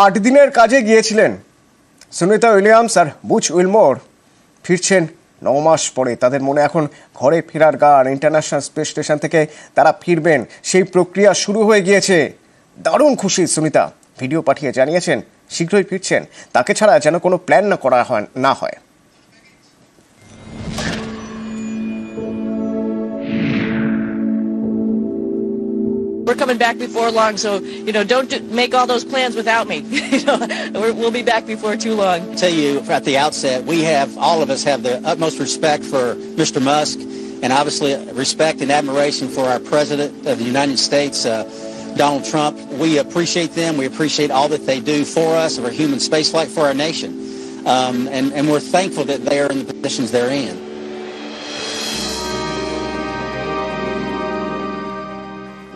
আট দিনের কাজে গিয়েছিলেন। সুনিতা উইলিয়ামস আর বুচ উইলমোর ফিরছেন ন মাস পরে। তাদের মনে এখন ঘরে ফেরার গান, ইন্টারন্যাশনাল স্পেস স্টেশন থেকে তারা ফিরবেন। সেই প্রক্রিয়া শুরু হয়ে গিয়েছে। দারুণ খুশি সুনিতা। ভিডিও পাঠিয়ে জানিয়েছেন, শীঘ্রই ফিরছেন। তাকে ছাড়া যেন কোনো প্ল্যান না করা হয় না হয়। We're coming back before long, so you know, don't do, make all those plans without me. you know, we're, we'll be back before too long. tell you at the outset, we have, all of us have the utmost respect for Mr. Musk and obviously respect and admiration for our President of the United States, uh, Donald Trump. We appreciate them. We appreciate all that they do for us, for human spaceflight, for our nation. Um, and, and we're thankful that they are in the positions they're in.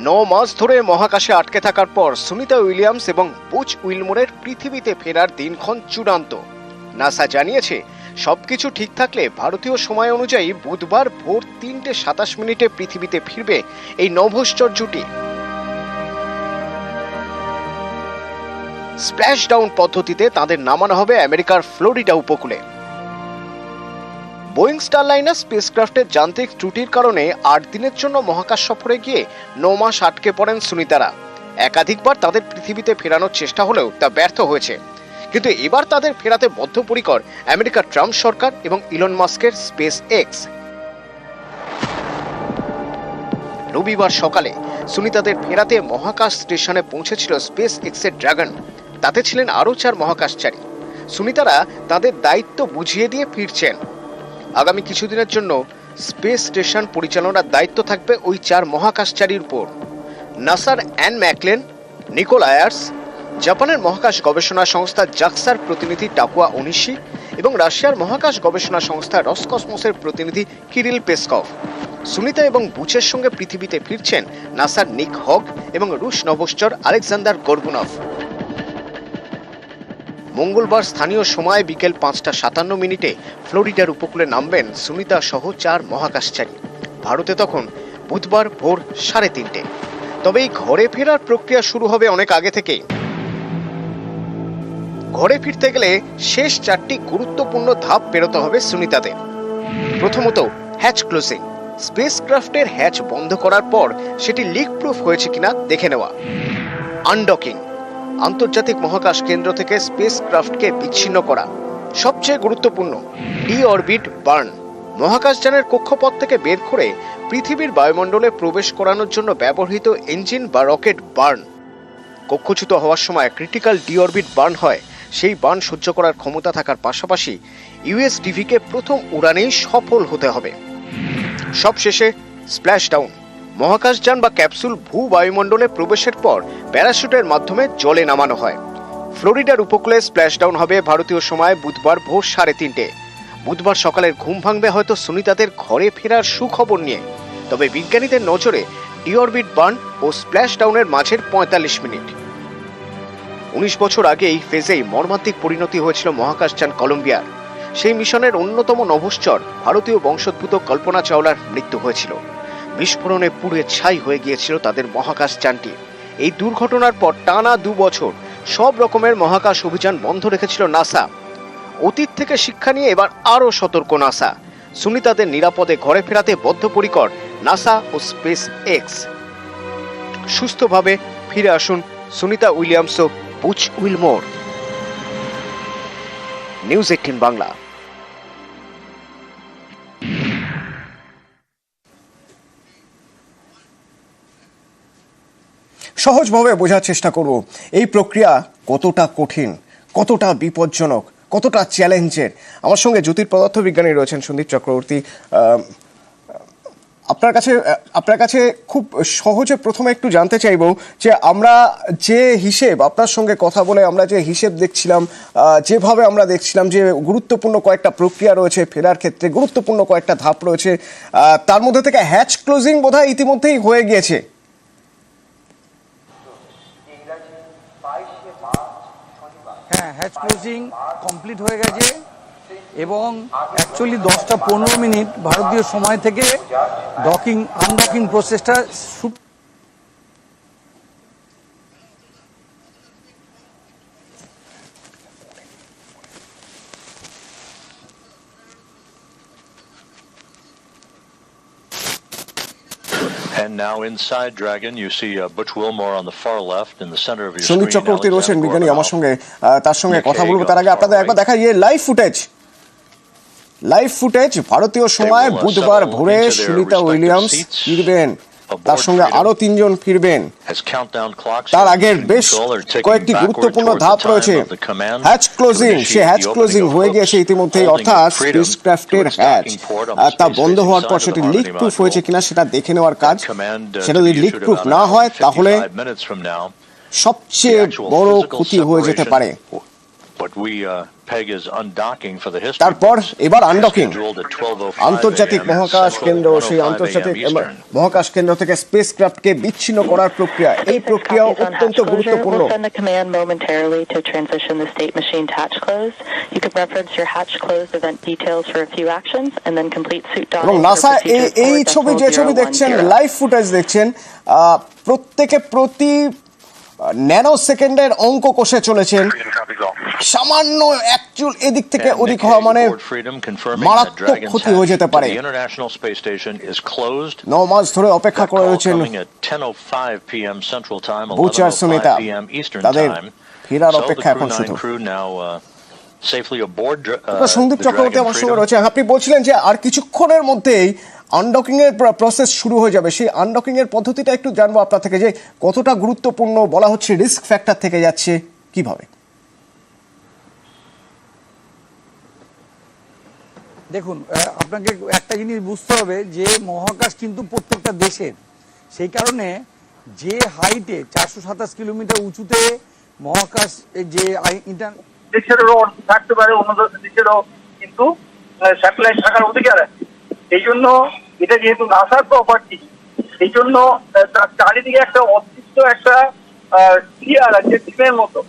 ন মাস ধরে মহাকাশে আটকে থাকার পর Sunita Williams এবং Butch উইলমোরের পৃথিবীতে ফেরার দিনক্ষণ চূড়ান্ত। নাসা জানিয়েছে, সবকিছু ঠিক থাকলে ভারতীয় সময় অনুযায়ী বুধবার ভোর তিনটে সাতাশ মিনিটে পৃথিবীতে ফিরবে এই নভশ্চর জুটি। স্প্ল্যাশ ডাউন পদ্ধতিতে তাদের নামানো হবে আমেরিকার ফ্লোরিডা উপকূলে। বোয়িং স্টারলাইনার স্পেসক্রাফটের যান্ত্রিক ত্রুটির কারণে আট দিনের জন্য মহাকাশ সফরে গিয়ে মাস আটকে পড়েন সুনিতারা। একাধিকবার তাদের পৃথিবীতে ফেরানোর চেষ্টা হলেও তা ব্যর্থ হয়েছে। কিন্তু এবার তাদের ফেরাতে বদ্ধপরিকর আমেরিকার ট্রাম্প সরকার এবং ইলন মাস্কের স্পেস এক্স রবিবার সকালে সুনিতাদের ফেরাতে মহাকাশ স্টেশনে পৌঁছেছিল স্পেস এক্সের ড্রাগন। তাতে ছিলেন আরও চার মহাকাশচারী। সুনিতারা তাদের দায়িত্ব বুঝিয়ে দিয়ে ফিরছেন। আগামী কিছুদিনের জন্য স্পেস স্টেশন পরিচালনার দায়িত্ব থাকবে ওই চার মহাকাশচারীর উপর। নাসার অ্যান ম্যাকলেন, নিকোল আয়ার্স, জাপানের মহাকাশ গবেষণা সংস্থা জাক্সার প্রতিনিধি টাকুয়া ওনিশি এবং রাশিয়ার মহাকাশ গবেষণা সংস্থা রসকসমসের প্রতিনিধি কিরিল পেসকভ। সুনিতা এবং বুচের সঙ্গে পৃথিবীতে ফিরছেন নাসার নিক হক এবং রুশ নভশ্চর আলেকজান্ডার গর্গুনভ। মঙ্গলবার স্থানীয় সময় বিকেল পাঁচটা সাতান্ন মিনিটে ফ্লোরিডার উপকূলে নামবেন সুনিতা সহ চার মহাকাশচারী। ভারতে তখন বুধবার ভোর সাড়ে তিনটে। তবে এই ঘরে ফেরার প্রক্রিয়া শুরু হবে অনেক আগে থেকেই। ঘরে ফিরতে গেলে শেষ চারটি গুরুত্বপূর্ণ ধাপ পেরোতে হবে সুনিতাদের। প্রথমত হ্যাচ ক্লোজিং স্পেসক্রাফটের হ্যাচ বন্ধ করার পর সেটি লিক প্রুফ হয়েছে কিনা দেখে নেওয়া। আনডকিং আন্তর্জাতিক মহাকাশ কেন্দ্র থেকে স্পেস ক্রাফটকে বিচ্ছিন্ন করা। সবচেয়ে গুরুত্বপূর্ণ ডি অরবিট বার্ন মহাকাশযানের কক্ষপথ থেকে বের করে পৃথিবীর বায়ুমণ্ডলে প্রবেশ করানোর জন্য ব্যবহৃত ইঞ্জিন বা রকেট বার্ন কক্ষচ্যুত হওয়ার সময় ক্রিটিক্যাল ডি অরবিট বার্ন হয়। সেই বার্ন সহ্য করার ক্ষমতা থাকার পাশাপাশি ইউএসডিভিকে প্রথম উড়ানেই সফল হতে হবে। সবশেষে স্প্ল্যাশ ডাউন মহাকাশযান বা ক্যাপসুল ভূ বায়ুমণ্ডলে প্রবেশের পর প্যারাশুটের মাধ্যমে জলে নামানো হয়। ফ্লোরিডার উপকূলে স্প্ল্যাশডাউন হবে ভারতীয় সময় বুধবার ভোর সাড়ে তিনটে। বুধবার সকালের ঘুম ভাঙবে হয়তো সুনিতাদের ঘরে ফেরার সুখবর নিয়ে। তবে বিজ্ঞানীদের নজরে ডিঅরবিট বার্ন ও স্প্ল্যাশ ডাউনের মাঝের পঁয়তাল্লিশ মিনিট। উনিশ বছর আগে এই ফেজেই মর্মান্তিক পরিণতি হয়েছিল মহাকাশযান কলম্বিয়ার। সেই মিশনের অন্যতম নভশ্চর ভারতীয় বংশোদ্ভূত কল্পনা চাওলার মৃত্যু হয়েছিল। বিস্ফোরণে পুড়ে ছাই হয়ে গিয়েছিল তাদের মহাকাশ যানটি। এই দুর্ঘটনার পর টানা দু বছর সব রকমের মহাকাশ অভিযান বন্ধ রেখেছিল নাসা। অতীত থেকে শিক্ষা নিয়ে এবার আরও সতর্ক নাসা। সুনিতাদের নিরাপদে ঘরে ফেরাতে বদ্ধপরিকর নাসা ও স্পেস এক্স। সুস্থভাবে ফিরে আসুন সুনিতা উইলিয়ামস ও Butch Wilmore. News Eighteen Bangla. সহজভাবে বোঝার চেষ্টা করব। এই প্রক্রিয়া কতটা কঠিন, কতটা বিপজ্জনক, কতটা চ্যালেঞ্জের? আমার সঙ্গে জ্যোতির পদার্থ বিজ্ঞানী রয়েছেন সন্দীপ চক্রবর্তী। আপনার কাছে আপনার কাছে খুব সহজে প্রথমে একটু জানতে চাইব যে আমরা যে হিসেব, আপনার সঙ্গে কথা বলে আমরা যে হিসেব দেখছিলাম যেভাবে আমরা দেখছিলাম যে গুরুত্বপূর্ণ কয়েকটা প্রক্রিয়া রয়েছে ফেরার ক্ষেত্রে, গুরুত্বপূর্ণ কয়েকটা ধাপ রয়েছে তার মধ্যে থেকে হ্যাচ ক্লোজিং বোধহয় ইতিমধ্যেই হয়ে গিয়েছে। হ্যাচ ক্লোজিং কমপ্লিট হয়ে গেছে এবং অ্যাকচুয়ালি দশটা পনেরো মিনিট ভারতীয় সময় থেকে ডকিং আনডকিং প্রসেসটা সন্দীপ screen. চক্রবর্তী রয়েছেন বিজ্ঞানী আমার. সঙ্গে তার সঙ্গে কথা বলব তার আগে আপনাদের একবার দেখা ইয়ে লাইভ ফুটেজ লাইভ ফুটেজ ভারতীয় সময় uh, বুধবার ভোরে সুনিতা উইলিয়ামস ফিরবেন তার সঙ্গে. আরও তিনজন ফিরবেন তার আগের বেশ কয়েকটি গুরুত্বপূর্ণ ধাপ রয়েছে। হ্যাচ ক্লোজিং সে হ্যাচ ক্লোজিং হয়ে গিয়েছে ইতিমধ্যে অর্থাৎ স্পেসক্রাফটের হ্যাচ তা বন্ধ হওয়ার পর সেটি লিক প্রুফ হয়েছে কিনা সেটা দেখে নেওয়ার কাজ। সেটা যদি লিক প্রুফ না হয় তাহলে সবচেয়ে বড় ক্ষতি হয়ে যেতে পারে। তারপর এবার আনডকিং scheduled at 12:05 আন্তর্জাতিক মহাকাশ কেন্দ্র সেই আন্তর্জাতিক মহাকাশ কেন্দ্র থেকে স্পেস ক্রাফটকে বিচ্ছিন্ন করার প্রক্রিয়া এই প্রক্রিয়াও অত্যন্ত গুরুত্বপূর্ণ We'll send a command momentarily to transition the state machine to hatch close. You can reference your hatch closed event details for a few actions and complete এবং নাসা এই ছবি যে ছবি দেখছেন. লাইভ ফুটেজ দেখছেন আহ, প্রত্যেকে প্রতি ন্যানো সেকেন্ডের অঙ্ক কষে চলেছেন সামান্য অ্যাকচুয়াল এদিক থেকে ওদিক হওয়া মানে মারাত্মক ক্ষতি হয়ে যেতে পারে. ন মাস ধরে অপেক্ষা করে রয়েছেন coming at 10:05 p.m. Central Time, Butch R Sunita 11:05 p.m. Eastern তাদের. ফেরার অপেক্ষা এখন শুধু uh, safely aboard uh, Sandeep Chakraborty আমার সঙ্গে রয়েছে আপনি বলছিলেন যে আর কিছুক্ষণের মধ্যেই আনডকিং এর প্রসেস শুরু হয়ে যাবে। সেই আনডকিং এর পদ্ধতিটা একটু জানব আপনার থেকে যে কতটা গুরুত্বপূর্ণ বলা হচ্ছে রিস্ক ফ্যাক্টর থেকে যাচ্ছে কীভাবে? দেখুন আহ, আপনাকে একটা জিনিস বুঝতে হবে যে মহাকাশ কিন্তু প্রত্যেকটা দেশের। সেই কারণে যে হাইটে চারশো সাতাশ কিলোমিটার উঁচুতে মহাকাশ যে ইন্টার দেশেরও থাকতে পারে, অন্য দেশেরও কিন্তু স্যাটেলাইট থাকার অধিকার আছে। এই জন্য এটা যেহেতু নাসার প্রপার্টি এই জন্য তার চারিদিকে একটা অদৃশ্য একটা ক্লিয়ার আছে, ডিমের মতো।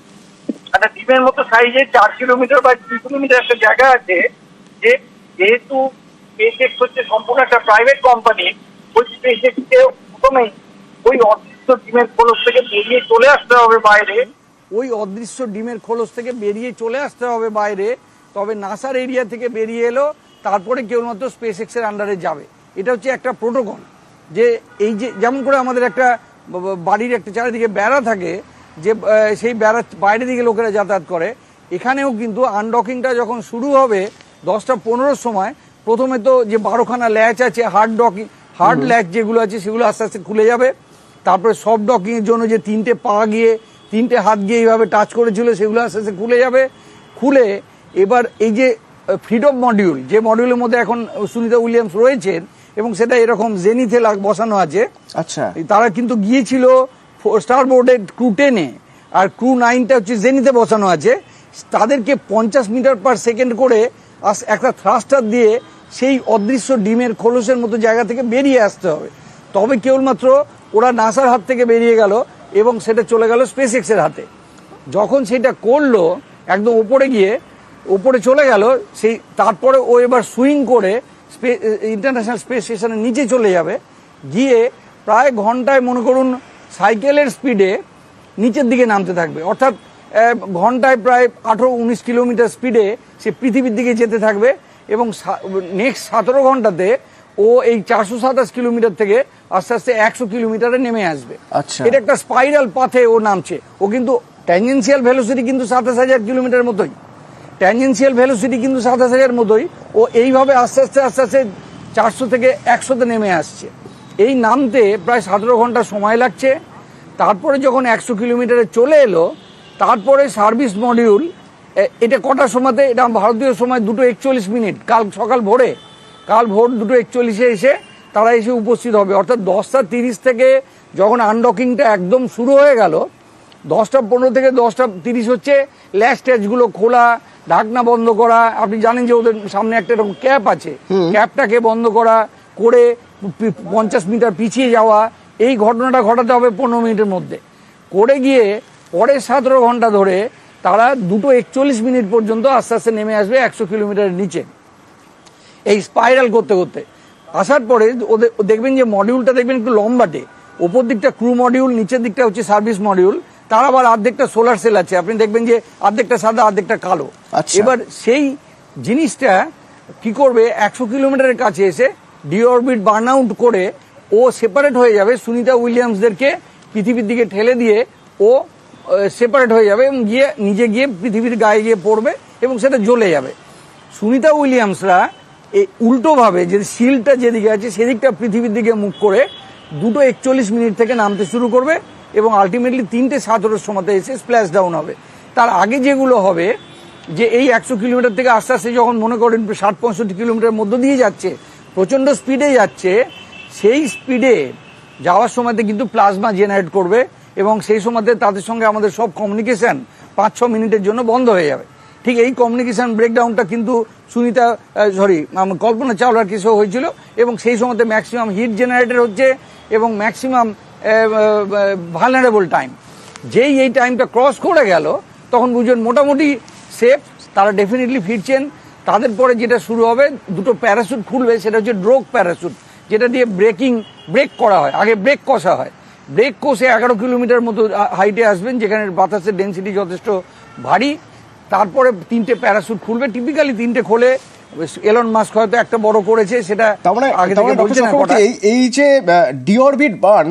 একটা ডিমের মতো সাইজে চার কিলোমিটার বা দুই কিলোমিটার একটা জায়গা আছে, যে যেহেতু স্পেসএক্স হচ্ছে সম্পূর্ণ একটা প্রাইভেট কোম্পানি ওই স্পেসএক্স কে প্রথমেই ওই অদৃশ্য ডিমের খোলস থেকে বেরিয়ে চলে আসতে হবে বাইরে। ওই অদৃশ্য ডিমের খোলস থেকে বেরিয়ে চলে আসতে হবে বাইরে। তবে নাসার এরিয়া থেকে বেরিয়ে এলো তারপরে কেবলমাত্র স্পেস এক্সের আন্ডারে যাবে। এটা হচ্ছে একটা প্রোটোকল। যে এই যে যেমন করে আমাদের একটা বাড়ির একটা চারিদিকে বেড়া থাকে যে সেই বেড়া বাইরে দিকে লোকেরা যাতায়াত করে। এখানেও কিন্তু আনডকিংটা যখন শুরু হবে দশটা পনেরোর সময় প্রথমে তো যে বারোখানা ল্যাচ আছে হার্ড ডকিং হার্ড ল্যাচ যেগুলো আছে সেগুলো আস্তে আস্তে খুলে যাবে। তারপরে সফট ডকিং এর জন্য যে তিনটে পা গিয়ে তিনটে হাত গিয়ে এইভাবে টাচ করেছিল সেগুলো আস্তে আস্তে খুলে যাবে। খুলে এবার এই যে ফ্রিডম মডিউল যে মডিউলের মধ্যে এখন সুনিতা উইলিয়ামস রয়েছেন এবং সেটা এরকম জেনিতে লাগ- বসানো আছে। আচ্ছা। তারা কিন্তু গিয়েছিল স্টার বোর্ডে ক্রু টেনে আর ক্রু নাইনটা হচ্ছে জেনিতে বসানো আছে। তাদেরকে পঞ্চাশ মিটার পার সেকেন্ড করে একটা থ্রাস্টার দিয়ে সেই অদৃশ্য ডিমের খোলসের মতো জায়গা থেকে বেরিয়ে আসতে হবে। তবে কেবলমাত্র ওরা নাসার হাত থেকে বেরিয়ে গেল। এবং সেটা চলে গেল স্পেস এক্সের হাতে। যখন সেটা করল, একদম ওপরে গিয়ে ওপরে চলে গেল, সেই তারপরে ও এবার সুইং করে ইন্টারন্যাশনাল স্পেস স্টেশনের নিচে চলে যাবে। গিয়ে প্রায় ঘন্টায় মনে করুন সাইকেলের স্পিডে নিচের দিকে নামতে থাকবে। অর্থাৎ ঘন্টায় প্রায় আঠেরো উনিশ কিলোমিটার স্পিডে সে পৃথিবীর দিকে যেতে থাকবে এবং নেক্সট সতেরো ঘন্টাতে ও এই চারশো সাতাশ কিলোমিটার থেকে আস্তে আস্তে একশো কিলোমিটারে নেমে আসবে। আচ্ছা। এটা একটা স্পাইরাল পাথে ও নামছে। ও কিন্তু ট্যাঞ্জেন্সিয়াল ভেলোসিটি কিন্তু সাতাশ হাজার কিলোমিটার মতোই। ট্যাঞ্জেন্সিয়াল ভেলোসিটি কিন্তু সাতাশ হাজার মতোই। ও এইভাবে আস্তে আস্তে আস্তে আস্তে চারশো থেকে একশোতে নেমে আসছে। এই নামতে প্রায় সতেরো ঘণ্টা সময় লাগছে। তারপরে যখন একশো কিলোমিটারে চলে এলো তারপরে সার্ভিস মডিউল এটা কটার সময়তে এটা ভারতীয় সময় দুটো একচল্লিশ মিনিট কাল সকাল ভোরে। কাল ভোর দুটো একচল্লিশে এসে তারা এসে উপস্থিত হবে। অর্থাৎ দশটা তিরিশ থেকে যখন আনডকিংটা একদম শুরু হয়ে গেল দশটা পনেরো থেকে দশটা তিরিশ হচ্ছে ল্যাশ ট্যাচগুলো খোলা ঢাকনা বন্ধ করা। আপনি জানেন যে ওদের সামনে একটা এরকম ক্যাপ আছে। ক্যাপটাকে বন্ধ করা করে পঞ্চাশ মিটার পিছিয়ে যাওয়া। এই ঘটনাটা ঘটাতে হবে পনেরো মিনিটের মধ্যে। করে গিয়ে পরের সতেরো ঘণ্টা ধরে তারা দুটো একচল্লিশ মিনিট পর্যন্ত আস্তে আস্তে নেমে আসবে একশো কিলোমিটারের নিচে। এই স্পাইরাল করতে করতে। আসার পরে ওদের দেখবেন যে মডিউলটা দেখবেন একটু লম্বাটে। ওপর দিকটা ক্রু মডিউল নিচের দিকটা হচ্ছে সার্ভিস মডিউল তার আবার অর্ধেকটা সোলার সেল আছে। আপনি দেখবেন যে অর্ধেকটা সাদা অর্ধেকটা কালো। আচ্ছা। এবার সেই জিনিসটা কি করবে? একশো কিলোমিটারের কাছে এসে ডিঅরবিট বার্ন আউট করে ও সেপারেট হয়ে যাবে সুনিতা উইলিয়ামসদেরকে পৃথিবীর দিকে ঠেলে দিয়ে ও সেপারেট হয়ে যাবে এবং গিয়ে নিজে গিয়ে পৃথিবীর গায়ে গিয়ে পড়বে এবং সেটা জ্বলে যাবে। সুনিতা উইলিয়ামসরা এই উল্টোভাবে যে শিলটা যেদিকে আছে, সেদিকটা পৃথিবীর দিকে মুখ করে দুটো একচল্লিশ মিনিট থেকে নামতে শুরু করবে এবং আলটিমেটলি তিনটে সতেরোর সময়তে এসে স্প্ল্যাশ ডাউন হবে। তার আগে যেগুলো হবে, যে এই একশো কিলোমিটার থেকে আস্তে আস্তে যখন মনে করেন ষাট, পঁয়ষট্টি কিলোমিটার মধ্য দিয়ে যাচ্ছে, প্রচণ্ড স্পিডে যাচ্ছে, সেই স্পিডে যাওয়ার সময়তে কিন্তু প্লাজমা জেনারেট করবে এবং সেই সময়তে তাদের সঙ্গে আমাদের সব কমিউনিকেশন পাঁচ, ছ মিনিটের জন্য বন্ধ হয়ে যাবে। ঠিক এই কমিউনিকেশন ব্রেকডাউনটা কিন্তু সুনিতা সরি কল্পনা চাওলার কিছু হয়েছিল এবং সেই সময়তে ম্যাক্সিমাম হিট জেনারেটর হচ্ছে এবং ম্যাক্সিমাম ভালনারেবল টাইম যেই এই টাইমটা ক্রস করে গেল, তখন বুঝবেন মোটামুটি সেফ তারা ডেফিনেটলি ফিরছেন। তাদের পরে যেটা শুরু হবে, দুটো প্যারাসুট খুলবে, সেটা হচ্ছে ড্রোক প্যারাসুট যেটা দিয়ে ব্রেকিং ব্রেক করা হয়। আগে ব্রেক কষা হয়। ব্রেক কষে এগারো কিলোমিটার মতো হাইটে আসবেন, যেখানে বাতাসের ডেন্সিটি যথেষ্ট ভারী। তারপরে তিনটে প্যারাসুট খুলবে। টিপিক্যালি তিনটে খোলে এলন মাস্ক হয়তো একটা বড় করেছে সেটা তার মানে আগে থেকে মানে এই যে ডিওরবিট বার্ন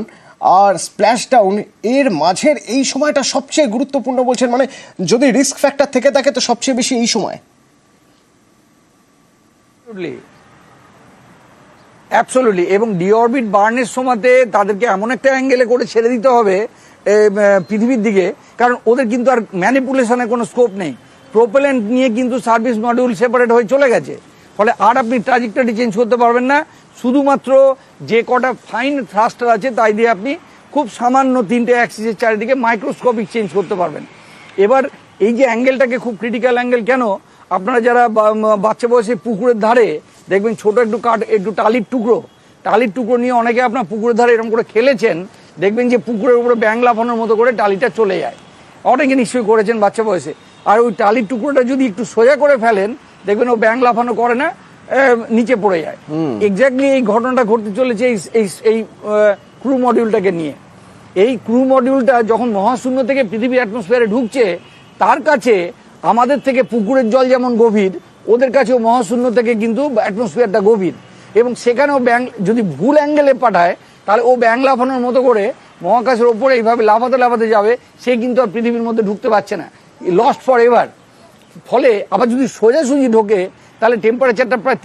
আর স্প্ল্যাশ ডাউন এর মাঝের এই সময়টা সবচেয়ে গুরুত্বপূর্ণ বলছেন মানে যদি রিস্ক ফ্যাক্টর থেকে থাকে তো সবচেয়ে বেশি এই সময়। অ্যাবসোলুটলি এবং ডিওরবিট বার্নের সময়তে তাদেরকে এমন একটা অ্যাঙ্গেলে করে ছেড়ে দিতে হবে পৃথিবীর দিকে কারণ ওদের কিন্তু আর ম্যানিপুলেশনের কোনো স্কোপ নেই। প্রোপেলেন্ট নিয়ে কিন্তু সার্ভিস মডিউল সেপারেট হয়ে চলে গেছে। ফলে আর আপনি ট্রাজেক্টরি চেঞ্জ করতে পারবেন না। শুধুমাত্র যে কটা ফাইন থ্রাস্টার আছে, তাই দিয়ে আপনি খুব সামান্য তিনটে অ্যাক্সিসের চারিদিকে মাইক্রোস্কোপিক চেঞ্জ করতে পারবেন। এবার এই যে অ্যাঙ্গেলটাকে খুব ক্রিটিক্যাল অ্যাঙ্গেল কেন? আপনারা যারা বাচ্চা বয়সে পুকুরের ধারে, দেখবেন ছোট একটু কাঠ, একটু টালির টুকরো। টালির টুকরো নিয়ে অনেকে আপনার পুকুরের ধারে এরকম করে খেলেছেন, দেখবেন যে পুকুরের উপরে ব্যাং লাফানোর মতো করে টালিটা চলে যায়। অনেকে নিশ্চয়ই করেছেন বাচ্চা বয়সে। আর ওই টালির টুকরোটা যদি একটু সোজা করে ফেলেন দেখবেন ও ব্যাং লাফানো করে না নিচে পড়ে যায়। এক্স্যাক্টলি এই ঘটনাটা ঘটতে চলেছে এই এই এই ক্রু মডিউলটাকে নিয়ে। এই ক্রু মডিউলটা যখন মহাশূন্য থেকে পৃথিবীর অ্যাটমসফিয়ারে ঢুকছে তার কাছে আমাদের থেকে পুকুরের জল যেমন গভীর ওদের কাছেও মহাশূন্য থেকে কিন্তু অ্যাটমসফিয়ারটা গভীর। এবং সেখানেও ব্যাং যদি ভুল অ্যাঙ্গেলে পাঠায় তাহলে ও ব্যাং লাফানোর মতো করে মহাকাশের ওপরে এইভাবে লাফাতে লাফাতে যাবে সে কিন্তু আর পৃথিবীর মধ্যে ঢুকতে পারছে না। লস্ট ফর এভার ফলে আবার যদি সোজাসুজি ঢোকে, তাহলে টেম্পারেচারটা প্রায়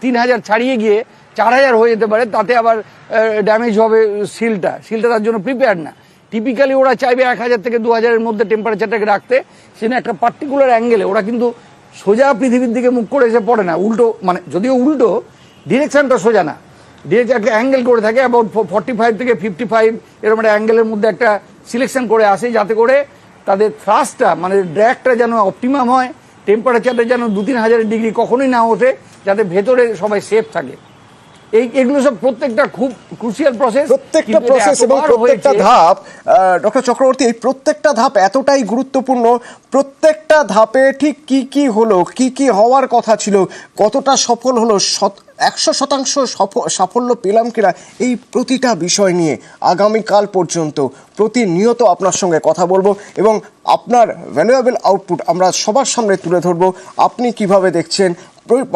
তিন- হাজার ছাড়িয়ে গিয়ে চার হাজার হয়ে যেতে পারে, তাতে আবার ড্যামেজ হবে সিলটা সিলটা তার জন্য প্রিপেয়ার না। টিপিক্যালি ওরা চাইবে এক হাজার থেকে দু হাজারের মধ্যে টেম্পারেচারটাকে রাখতে। সেখানে একটা পার্টিকুলার অ্যাঙ্গেলে ওরা কিন্তু সোজা পৃথিবীর দিকে মুখ করে এসে পড়ে না। উল্টো মানে যদিও উল্টো ডিরেকশানটা সোজা না। ডিরেকশন একটা অ্যাঙ্গেল করে থাকে অ্যাবাউট ফর্টি ফাইভ থেকে ফিফটি ফাইভ এরকম একটা অ্যাঙ্গেলের মধ্যে একটা সিলেকশন করে আসে, যাতে করে তাদের থ্রাস্টটা মানে ড্র্যাকটা যেন অপটিমাম হয় টেম্পারেচারটা যেন দু তিন হাজার ডিগ্রি কখনোই না ওঠে, যাতে ভেতরে সবাই সেফ থাকে। এই এগুলো সব প্রত্যেকটা খুব ক্রুশিয়াল প্রসেস প্রত্যেকটা প্রসেস এবং প্রত্যেকটা ধাপ ডক্টর চক্রবর্তী এই প্রত্যেকটা ধাপ এতটাই গুরুত্বপূর্ণ। প্রত্যেকটা ধাপে ঠিক কি কি হলো কি কি হওয়ার কথা ছিল কতটা সফল হলো একশো শতাংশ সফ- সাফল্য পেলাম কিনা এই প্রতিটা বিষয় নিয়ে আগামীকাল পর্যন্ত প্রতিনিয়ত আপনার সঙ্গে কথা বলব এবং আপনার ভ্যালুয়েবল আউটপুট আমরা সবার সামনে তুলে ধরবো। আপনি কীভাবে দেখছেন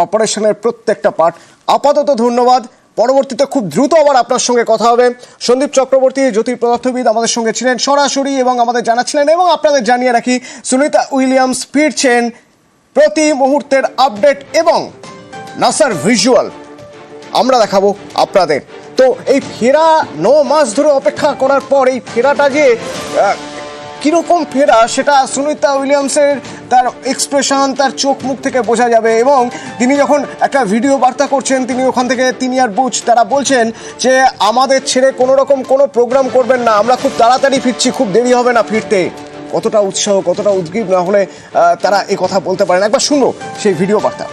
অপারেশনের প্রত্যেকটা পার্ট। আপাতত ধন্যবাদ। পরবর্তীতে খুব দ্রুত আবার আপনার সঙ্গে কথা হবে। সন্দীপ চক্রবর্তী জ্যোতির পদার্থবিদ আমাদের সঙ্গে ছিলেন সরাসরি এবং আমাদের জানাচ্ছিলেন এবং আপনাদের জানিয়ে রাখি, সুনিতা উইলিয়ামস ফিরছেন প্রতি মুহূর্তের আপডেট এবং নাসার ভিজুয়াল। আমরা দেখাবো আপনাদের। তো এই ফেরা ন মাস ধরে অপেক্ষা করার পর এই ফেরাটা যে কীরকম ফেরা সেটা সুনিতা উইলিয়ামসের তার এক্সপ্রেশন তার চোখ মুখ থেকে বোঝা যাবে এবং তিনি যখন একটা ভিডিও বার্তা করছেন তিনি ওখান থেকে তিনি আর বুঝ তারা বলছেন যে আমাদের ছেড়ে কোনো রকম কোনো প্রোগ্রাম করবেন না আমরা খুব তাড়াতাড়ি ফিরছি খুব দেরি হবে না ফিরতে কতটা উৎসাহ কতটা উদ্গ্রীব না হলে তারা এই কথা বলতে পারেন একবার শুনো সেই ভিডিও বার্তা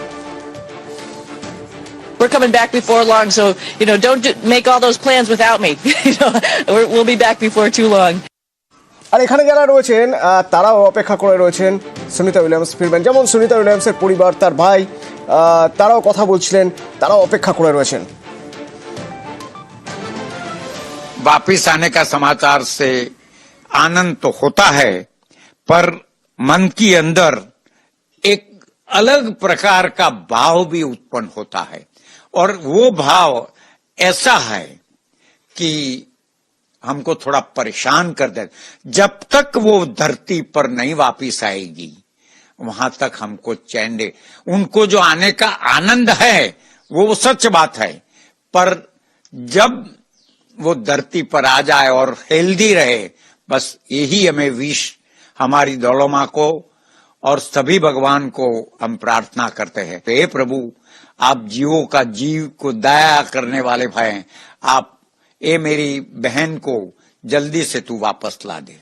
We're coming back before long, so you know, don't do, make all those plans without me. you know, we'll be back before too long. আর এখানে যারা রয়েছেন আহ, তারাও অপেক্ষা করে রয়েছেন সুনিতা উইলিয়ামস ফিরবেন যেমন সুনিতা উইলিয়ামসের পরিবার তার ভাই আহ, তারাও কথা বলছিলেন তারাও অপেক্ষা করে রয়েছেন वापिस आने का समाचार से आनंद तो होता है पर मन के अंदर एक अलग प्रकार का भाव भी उत्पन्न होता है और वो भाव ऐसा है कि हमको थोड़ा परेशान कर दे। जब तक वो धरती पर नहीं वापिस आएगी, वहाँ तक हमको चैन दे। उनको जो आने का आनंद है, वो सच बात है। पर जब वो धरती पर आ जाए और हेल्दी रहे, बस यही हमें विश हमारी दौड़ो माँ को और सभी भगवान को हम प्रार्थना करते हैं। हे प्रभु, आप जीवों का जीव को दया करने वाले भाई आप ये मेरी बहन को जल्दी से तू वापस ला दे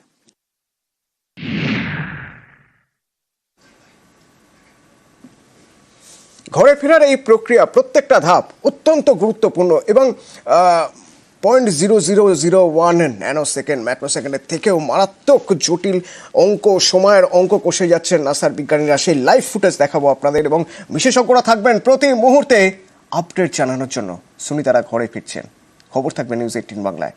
ঘরে ফেরার এই প্রক্রিয়া প্রত্যেকটা ধাপ অত্যন্ত গুরুত্বপূর্ণ এবং point zero zero zero one nano second macro সেকেন্ডের থেকেও মারাত্মক জটিল অঙ্ক সময়ের অঙ্ক কষে যাচ্ছেন নাসার বিজ্ঞানীরা সেই লাইভ ফুটেজ দেখাবো আপনাদের এবং বিশেষজ্ঞরা থাকবেন প্রতি মুহূর্তে আপডেট জানানোর জন্য সুনিতারা ঘরে ফিরছেন খবর থাকবে নিউজ এইটিন বাংলায়।